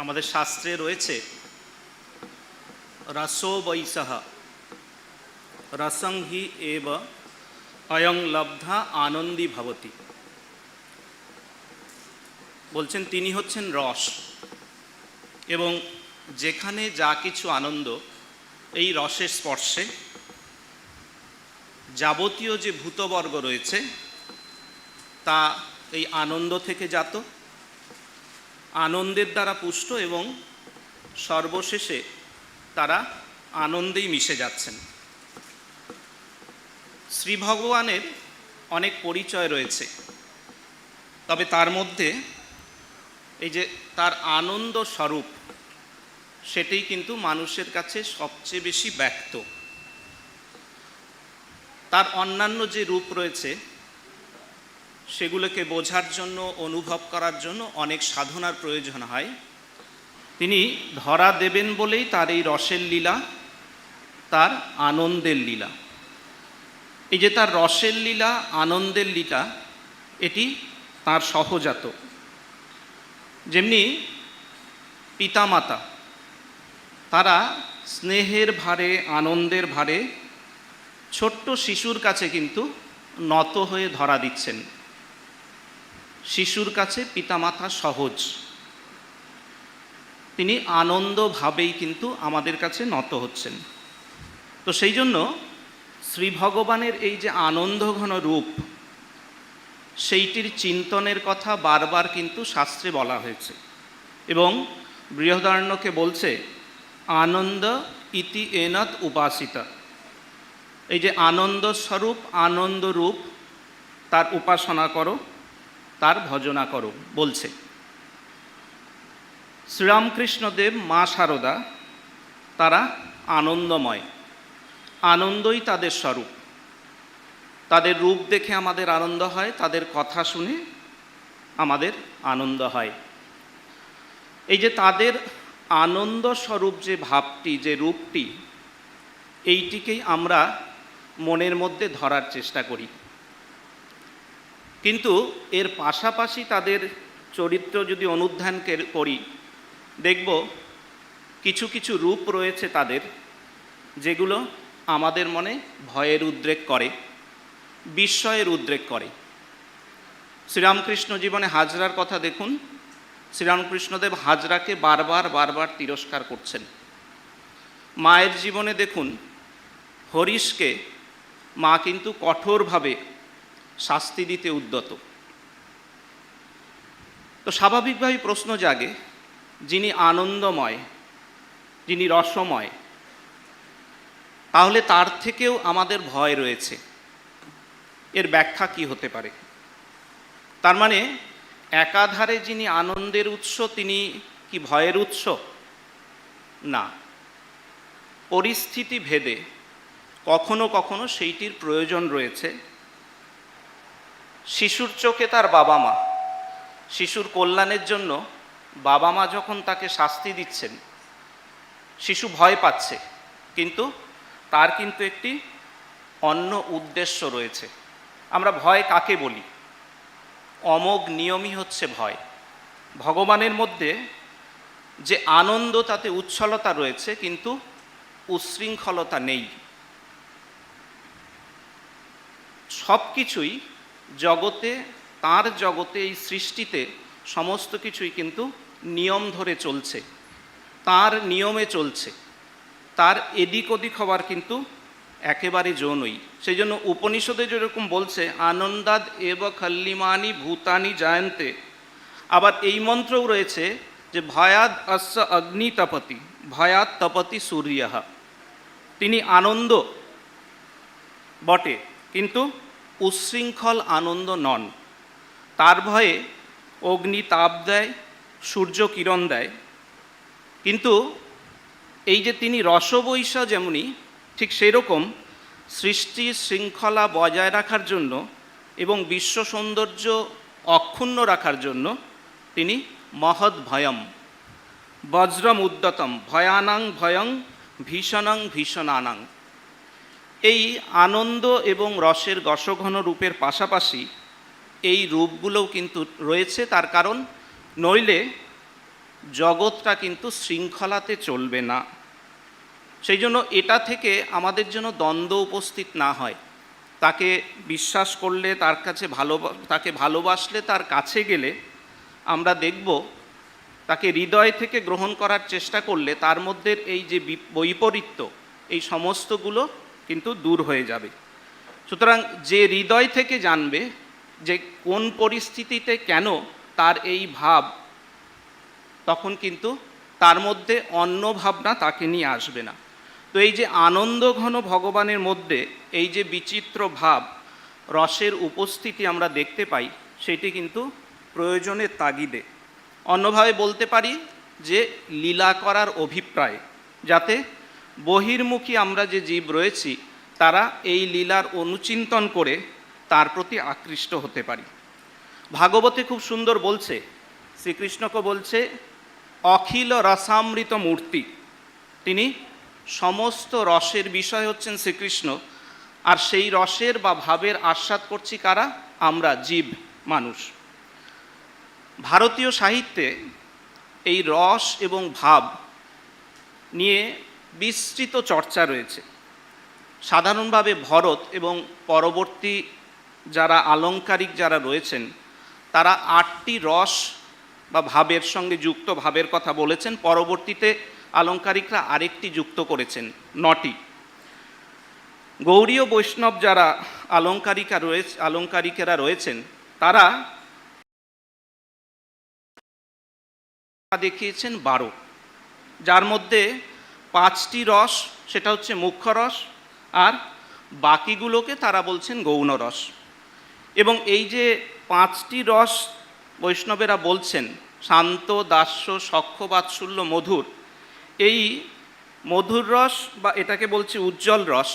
আমাদের শাস্ত্রে রয়েছে, রসো বৈশাহ রসং হি এব, অয়ং লব্ধা আনন্দী ভবতি। বলছেন, তিনি হচ্ছেন রস এবং যেখানে যা কিছু আনন্দ, এই রসের স্পর্শে যাবতীয় যে ভূতবর্গ রয়েছে, তা এই আনন্দ থেকে জাত আনন্দের দ্বারা পুষ্ট এবং সর্বশেষে তারা আনন্দেই মিশে যাচ্ছেন। শ্রী ভগবানের অনেক পরিচয় রয়েছে। তবে তার মধ্যে এই যে তার আনন্দ স্বরূপ, সেটাই কিন্তু মানুষের কাছে সবচেয়ে বেশি ব্যক্ত। তার অন্যান্য যে রূপ রয়েছে সেগুলোকে বোঝার জন্য, অনুভব করার জন্য অনেক সাধনার প্রয়োজন হয়। তিনি ধরা দেবেন বলেই তার এই রসের লীলা, তার আনন্দের লীলা। এই যে তার রসের লীলা, আনন্দের লীলা, এটি তার সহজাত। যেমনি পিতামাতা, তারা স্নেহের ভারে, আনন্দের ভারে ছোট্ট শিশুর কাছে কিন্তু নত হয়ে ধরা দিচ্ছেন। শিশুর কাছে পিতামাতা সহজ। তিনি আনন্দভাবেই কিন্তু আমাদের কাছে নত হচ্ছেন। তো সেই জন্য শ্রী ভগবানের এই যে আনন্দঘন রূপ, সেইটির চিন্তনের কথা বারবার কিন্তু শাস্ত্রে বলা হয়েছে এবং বৃহদারণ্যকে বলছে, আনন্দ ইতি এনত উপাসিতা। এই যে আনন্দ স্বরূপ, আনন্দ রূপ, তার উপাসনা করো। তার ভজনা করো, বলছে। শ্রীরামকৃষ্ণদেব মা সারদা, তারা আনন্দময়। আনন্দই তাদের স্বরূপ। তাদের রূপ দেখে আমাদের আনন্দ হয়, তাদের কথা শুনে আমাদের আনন্দ হয়। এই যে তাদের আনন্দ স্বরূপ যে ভাবটি, যে রূপটি, এইটিকেই আমরা মনের মধ্যে ধরার চেষ্টা করি। কিন্তু এর পাশাপাশি তাদের চরিত্র যদি অনুধ্যান করি, দেখব কিছু কিছু রূপ রয়েছে তাদের, যেগুলো আমাদের মনে ভয়ের উদ্রেক করে, বিস্ময়ের উদ্রেক করে। শ্রীরামকৃষ্ণ জীবনে হাজরার কথা দেখুন, শ্রীরামকৃষ্ণদেব হাজরাকে বারবার বারবার তিরস্কার করছেন। মায়ের জীবনে দেখুন, হরিশকে মা কিন্তু কঠোরভাবে শাস্তি দিতে উদ্যত। তো স্বাভাবিকভাবেই প্রশ্ন জাগে, যিনি আনন্দময়, যিনি রসময়, তাহলে তার থেকেও আমাদের ভয় রয়েছে। এর ব্যাখ্যা কি হতে পারে? তার মানে একাধারে যিনি আনন্দের উৎস, তিনি কি ভয়ের উৎস? না। পরিস্থিতি ভেদে কখনো কখনো সেইটির প্রয়োজন রয়েছে। শিশুর চোখে তার বাবা মা। শিশুর কল্যাণের জন্য বাবা মা যখন তাকে শাস্তি দিচ্ছেন, শিশু ভয় পাচ্ছে, কিন্তু তার কিন্তু একটি অন্য উদ্দেশ্য রয়েছে। আমরা ভয় কাকে বলি? অমোঘ নিয়মই হচ্ছে ভয়। ভগবানের মধ্যে যে আনন্দ, তাতে উচ্ছলতা রয়েছে, কিন্তু উচ্ছৃঙ্খলতা নেই। সব কিছুই জগতে, তার জগতে, এই সৃষ্টিতে সমস্ত কিছুই কিন্তু নিয়ম ধরে চলছে। তার নিয়মে চলছে। তার এদিক ওদিক হওয়ার কিন্তু একেবারে যৌনই সেই জন্য উপনিষদে যেরকম বলছে, আনন্দাদ এব খল্লিমানি ভূতানি জায়ন্তে। আবার এই মন্ত্রও রয়েছে যে, ভয়াদ অস্য অগ্নি তপতি ভয়াত তপতি সূর্য। তিনি আনন্দ বটে, কিন্তু উচ্ছৃঙ্খল আনন্দ নন। তার ভয়ে অগ্নি তাপ দেয়, সূর্য কিরণ দেয়। কিন্তু এই যে তিনি রসবৈশ যেমনি, ঠিক সেরকম সৃষ্টি শৃঙ্খলা বজায় রাখার জন্য এবং বিশ্ব সৌন্দর্য অক্ষুণ্ণ রাখার জন্য তিনি মহৎ ভয়ম। বজ্রম উদ্যতম, ভয়ানাং ভয়ং ভীষণং ভীষণানাং। এই আনন্দ এবং রসের গসঘন রূপের পাশাপাশি এই রূপগুলোও কিন্তু রয়েছে, তার কারণ নইলে জগৎটা কিন্তু শৃঙ্খলাতে চলবে না। সেই জন্য এটা থেকে আমাদের জন্য দ্বন্দ্ব উপস্থিত না হয়। তাকে বিশ্বাস করলে, তার কাছে ভালো, তাকে ভালোবাসলে, তার কাছে গেলে আমরা দেখব, তাকে হৃদয় থেকে গ্রহণ করার চেষ্টা করলে তার মধ্যে এই যে বৈপরীত্য, এই সমস্তগুলো কিন্তু দূর হয়ে যাবে। সুতরাং যে হৃদয় থেকে জানবে যে কোন পরিস্থিতিতে কেন তার এই ভাব, তখন কিন্তু তার মধ্যে অন্য ভাবনা তাকে নিয়ে আসবে না। তো এই যে আনন্দ ঘন ভগবানের মধ্যে এই যে বিচিত্র ভাব, রসের উপস্থিতি আমরা দেখতে পাই, সেটি কিন্তু প্রয়োজনের তাগিদে। অন্যভাবে বলতে পারি যে লীলা করার অভিপ্রায়, যাতে বহির্মুখী আমরা যে জীব রয়েছি, তারা এই লীলার অনুচিন্তন করে তার প্রতি আকৃষ্ট হতে পারি। ভাগবতে খুব সুন্দর বলছে, শ্রীকৃষ্ণকে বলছে, অখিল রসামৃত মূর্তি। তিনি সমস্ত রসের বিষয় হচ্ছেন শ্রীকৃষ্ণ, আর সেই রসের বা ভাবের আস্বাদ করছি কারা? আমরা জীব, মানুষ। ভারতীয় সাহিত্যে এই রস এবং ভাব নিয়ে বিস্তৃত চর্চা রয়েছে। সাধারণভাবে ভরত এবং পরবর্তী যারা আলংকারিক যারা রয়েছেন, তারা আটটি রস বা ভাবের সঙ্গে যুক্ত ভাবের কথা বলেছেন। পরবর্তীতে আলংকারিকরা আরেকটি যুক্ত করেছেন, নটি। গৌরীয় বৈষ্ণব যারা আলংকারিকা রয়েছে, আলংকারিকেরা রয়েছেন, তারা দেখিয়েছেন বারো, যার মধ্যে পাঁচটি রস, সেটা হচ্ছে মুখ্য রস, আর বাকিগুলোকে তারা বলছেন গৌণ রস। এবং এই যে পাঁচটি রস বৈষ্ণবেরা বলছেন, শান্ত, দাস্য সখ্য বাৎসল্য, মধুর, এই মধুর রস বা এটাকে বলছে উজ্জ্বল রস,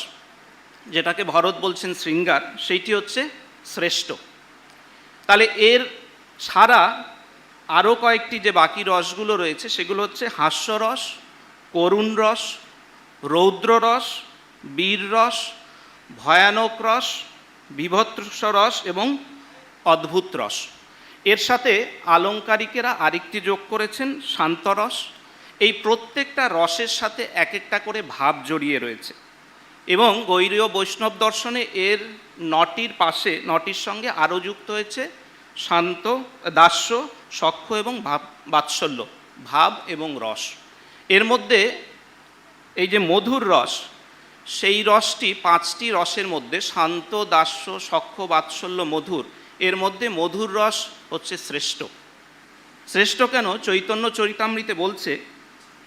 যেটাকে ভরত বলছেন শৃঙ্গার, সেইটি হচ্ছে শ্রেষ্ঠ। তাহলে এর ছাড়া আরও কয়েকটি যে বাকি রসগুলো রয়েছে, সেগুলো হচ্ছে হাস্যরস করুণ রস, রৌদ্র রস, বীর রস, ভয়ানক রস, বিভৎস রস এবং অদ্ভুত রস। এর সাথে আলংকারিকেরা আরেকটি যোগ করেছেন শান্তরস এই প্রত্যেকটা রসের সাথে এক একটা করে ভাব জড়িয়ে রয়েছে এবং গৈরীয় বৈষ্ণব দর্শনে এর নটির পাশে, নটির সঙ্গে আরও যুক্ত হয়েছে শান্ত, দাস্য, সখ্য এবং ভাব বাৎসল্য, ভাব এবং রস। এর মধ্যে এই যে মধুর রস, সেই রসটি পাঁচটি রসের মধ্যে, শান্ত, দাস্য সখ্য বাৎসল্য, মধুর, এর মধ্যে মধুর রস হচ্ছে শ্রেষ্ঠ। শ্রেষ্ঠ কেন? চৈতন্য চরিতামৃতে বলছে,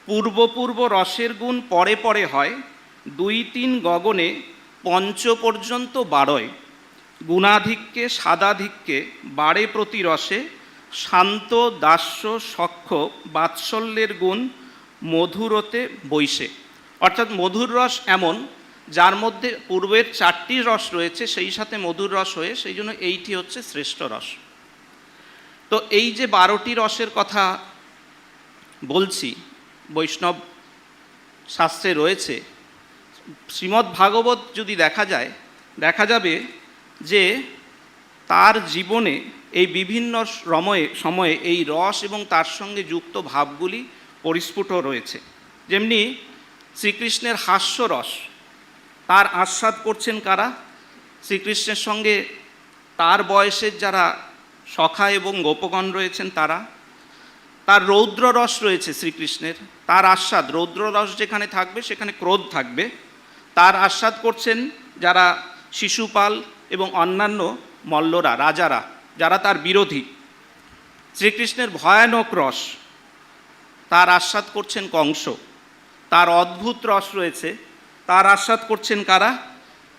পূর্বপূর্ব রসের গুণ পরে পরে হয়, দুই তিন গগনে পঞ্চ পর্যন্ত বাড়য় গুণাধিক্যে, সাদাধিক্যে বাড়ে প্রতি রসে শান্ত, দাস্য সখ্য বাৎসল্যের গুণ মধুরতে বৈশে অর্থাৎ মধুর রস এমন, যার মধ্যে পূর্বের চারটি রস রয়েছে, সেই সাথে মধুর রস হয়ে, সেই জন্য এইটি হচ্ছে শ্রেষ্ঠ রস। তো এই যে বারোটি রসের কথা বলছি, বৈষ্ণব শাস্ত্রে রয়েছে, শ্রীমদ্ ভাগবত যদি দেখা যায়, দেখা যাবে যে তার জীবনে এই বিভিন্ন সময়ে সময়ে এই রস এবং তার সঙ্গে যুক্ত ভাবগুলি পরিস্ফুট রয়েছে। যেমনি শ্রীকৃষ্ণের হাস্যরস তার আস্বাদ করছেন কারা? শ্রীকৃষ্ণের সঙ্গে তার বয়সের যারা সখা এবং গোপগণ রয়েছেন তারা, তার রৌদ্র রস রয়েছে শ্রীকৃষ্ণের, তার আস্বাদ, রৌদ্র রস যেখানে থাকবে সেখানে ক্রোধ থাকবে। তার আস্বাদ করছেন যারা শিশুপাল এবং অন্যান্য মল্লরা, রাজারা, যারা তার বিরোধী। শ্রীকৃষ্ণের ভয়ানক রস তার আস্বাদ করছেন কংস। তার অদ্ভুত রস রয়েছে। তার আস্বাদ করছেন কারা?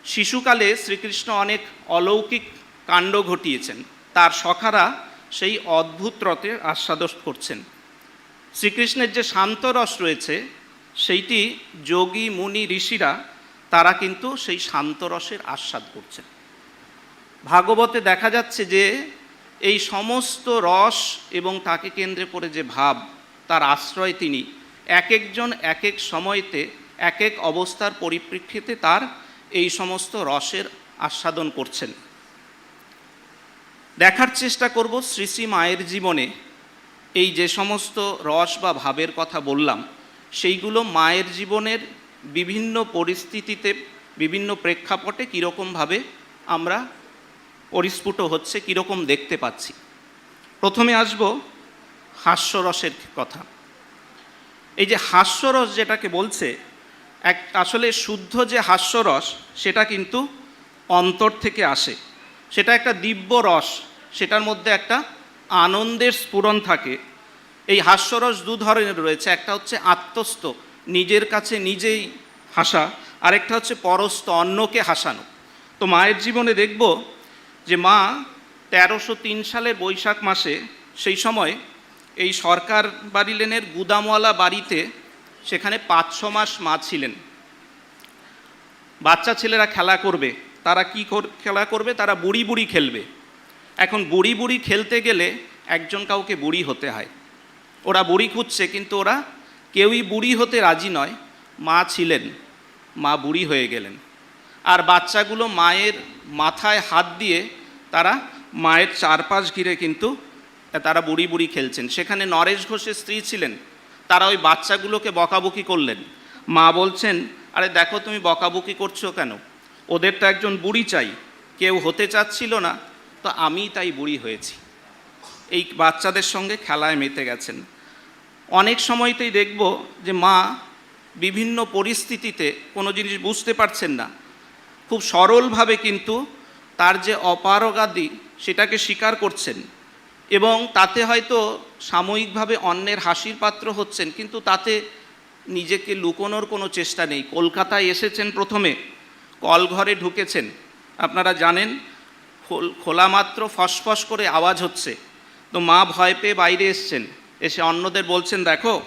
শিশুকালে শ্রীকৃষ্ণ অনেক অলৌকিক কাণ্ড ঘটিয়েছেন। তার সখারা সেই অদ্ভুত রথের আস্বাদ করছেন। শ্রীকৃষ্ণের যে শান্ত রস রয়েছে, সেইটি যোগী, মুনি, ঋষিরা, তারা কিন্তু সেই শান্ত রসের আস্বাদ করছেন। ভাগবতে দেখা যাচ্ছে যে, এই সমস্ত রস এবং তাকে কেন্দ্রে করে যে ভাব তার আশ্রয় তিনি। এক একজন এক এক সময়তে এক এক অবস্থার পরিপ্রেক্ষিতে তার এই সমস্ত রসের আস্বাদন করছেন। দেখার চেষ্টা করব শ্রী শ্রী মায়ের জীবনে। এই যে সমস্ত রস বা ভাবের কথা বললাম, সেইগুলো মায়ের জীবনের বিভিন্ন পরিস্থিতিতে, বিভিন্ন প্রেক্ষাপটে কীরকমভাবে আমরা পরিস্ফুট হচ্ছে, কীরকম দেখতে পাচ্ছি। প্রথমে আসব হাস্যরসের কথা। এই যে হাস্যরস যেটাকে বলছে, এক আসলে শুদ্ধ যে হাস্যরস, সেটা কিন্তু অন্তর থেকে আসে। সেটা একটা দিব্য রস, সেটার মধ্যে একটা আনন্দের স্ফুরণ থাকে। এই হাস্যরস দু ধরনের রয়েছে, একটা হচ্ছে আত্মস্থ, নিজের কাছে নিজেই হাসা, আরেকটা হচ্ছে পরস্থ, অন্যকে হাসানো। তো মায়ের জীবনে দেখব যে মা তেরোশো তিন সালের বৈশাখ মাসে সেই সময় এই সরকার বাড়ি লেনের গুদামওয়ালা বাড়িতে সেখানে পাঁচ, ছ মাস মা ছিলেন। বাচ্চা ছেলেরা খেলা করবে, তারা কি খেলা করবে? তারা বুড়ি বুড়ি খেলবে। এখন বুড়ি বুড়ি খেলতে গেলে একজন কাউকে বুড়ি হতে হয়। ওরা বুড়ি খুঁজছে, কিন্তু ওরা কেউই বুড়ি হতে রাজি নয়। মা ছিলেন, মা বুড়ি হয়ে গেলেন। আর বাচ্চাগুলো মায়ের মাথায় হাত দিয়ে তারা মায়ের চারপাশ ঘিরে কিন্তু তারা বুড়ি বুড়ি খেলছেন। সেখানে নরেশ ঘোষের স্ত্রী ছিলেন। তারা ওই বাচ্চাগুলোকে বকাবকি করলেন। মা বলছেন, আরে দেখো তুমি বকাবকি করছ কেন? ওদের তো একজন বুড়ি চাই। কেউ হতে চাচ্ছিল না, তো আমিই তাই বুড়ি হয়েছি। এই বাচ্চাদের সঙ্গে খেলায় মেতে গেছেন। অনেক সময়তেই দেখব যে মা বিভিন্ন পরিস্থিতিতে কোনো জিনিস বুঝতে পারছেন না। খুব সরলভাবে কিন্তু তার যে অপারগাদি, সেটাকে স্বীকার করছেন। এবং তাতে হয়তো সাময়িকভাবে অন্যের হাসির পাত্র হচ্ছেন, কিন্তু তাতে নিজেকে লুকোনোর কোনো চেষ্টা নেই। কলকাতায় এসেছেন প্রথমে, কলঘরে ঢুকেছেন। আপনারা জানেন, খোল- মাত্র ফসফস করে আওয়াজ হচ্ছে। তো মা ভয় পেয়ে বাইরে এসছেন। এসে অন্যদের বলছেন, দেখো,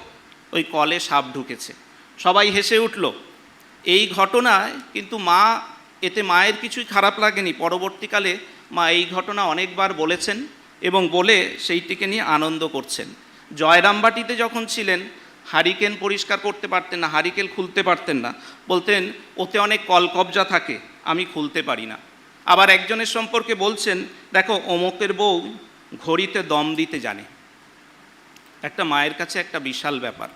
ওই কলে সাপ ঢুকেছে। সবাই হেসে উঠল। এই ঘটনায় কিন্তু মা, এতে মায়ের কিছুই খারাপ লাগেনি। পরবর্তীকালে মা এই ঘটনা অনেকবার বলেছেন। এবং বলে সেইটিকে নিয়ে আনন্দ করছেন। জয়রামবাটিতে যখন ছিলেন, হারিকেন পরিষ্কার করতে পারতেন না হারিকেল খুলতে পারতেন না। বলতেন, ওতে অনেক কলকবজা থাকে, আমি খুলতে পারি না। আবার একজনের সম্পর্কে বলছেন, দেখো, অমকের বউ ঘড়িতে দম দিতে জানে। একটা মায়ের কাছে একটা বিশাল ব্যাপার।